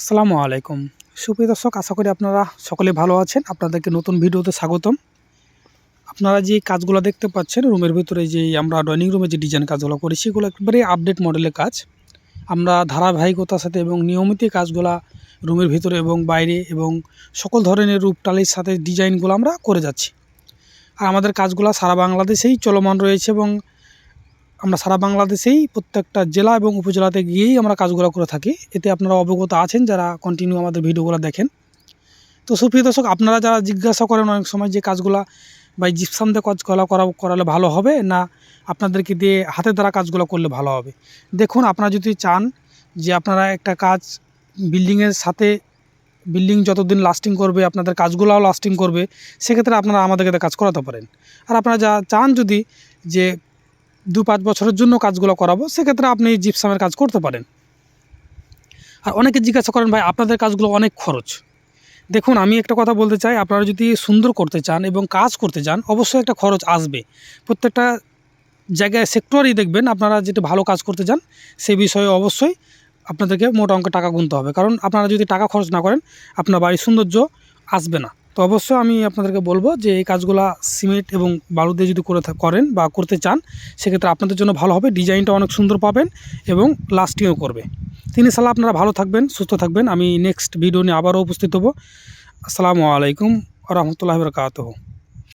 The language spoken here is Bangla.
আসসালামু আলাইকুম। সুপ্রিয় দর্শক, আশা করি আপনারা সকলে ভালো আছেন। আপনাদেরকে নতুন ভিডিওতে স্বাগতম। আপনারা যে কাজগুলো দেখতে পাচ্ছেন, রুমের ভিতরে যে আমরা ডাইনিং রুমে যে ডিজাইন কাজগুলো করি, সেগুলো একবারে আপডেট মডেলের কাজ। আমরা ধারাবাহিকতার সাথে এবং নিয়মিত কাজগুলা রুমের ভিতরে এবং বাইরে এবং সকল ধরনের রূপটালির সাথে ডিজাইনগুলো আমরা করে যাচ্ছি। আর আমাদের কাজগুলো সারা বাংলাদেশেই চলমান রয়েছে এবং আমরা সারা বাংলাদেশেই প্রত্যেকটা জেলা এবং উপজেলাতে গিয়েই আমরা কাজগুলো করে থাকি। এতে আপনারা অবগত আছেন যারা কন্টিনিউ আমাদের ভিডিওগুলো দেখেন। তো সুপ্রিয় দর্শক, আপনারা যারা জিজ্ঞাসা করেন অনেক সময় যে কাজগুলা বা জিপসাম দিয়ে কাজ করা করা করালে ভালো হবে না আপনাদেরকে দিয়ে হাতের দ্বারা কাজগুলো করলে ভালো হবে। দেখুন, আপনারা যদি চান যে আপনারা একটা কাজ বিল্ডিংয়ের সাথে বিল্ডিং যতদিন লাস্টিং করবে, আপনাদের কাজগুলোও লাস্টিং করবে, সেক্ষেত্রে আপনারা আমাদেরকে কাজ করাতে পারেন। আর আপনারা যা চান যদি যে দু পাঁচ বছরের জন্য কাজগুলো করাবো, সেক্ষেত্রে আপনি জিপসামের কাজ করতে পারেন। আর অনেকে জিজ্ঞাসা করেন, ভাই, আপনাদের কাজগুলো অনেক খরচ। দেখুন, আমি একটা কথা বলতে চাই, আপনারা যদি সুন্দর করতে চান এবং কাজ করতে চান, অবশ্যই একটা খরচ আসবে। প্রত্যেকটা জায়গায়, সেক্টরই দেখবেন, আপনারা যেটা ভালো কাজ করতে চান, সে বিষয়ে অবশ্যই আপনাদেরকে মোটা অঙ্কের টাকা গুনতে হবে। কারণ আপনারা যদি টাকা খরচ না করেন, আপনার বাড়ির সৌন্দর্য আসবে না। তো অবশ্যই আমি আপনাদেরকে বলব যে এই কাজগুলা সিমেন্ট এবং বালু দিয়ে যদি করে করেন বা করতে চান, সেক্ষেত্রে আপনাদের জন্য ভালো হবে। ডিজাইনটা অনেক সুন্দর পাবেন এবং লাস্টিংও করবে। তিনি সালা আপনারা ভালো থাকবেন, সুস্থ থাকবেন। আমি নেক্সট ভিডিও নিয়ে আবারও উপস্থিত হব। আসসালামু আলাইকুম রহমতুল্লাহ বরকাতহ।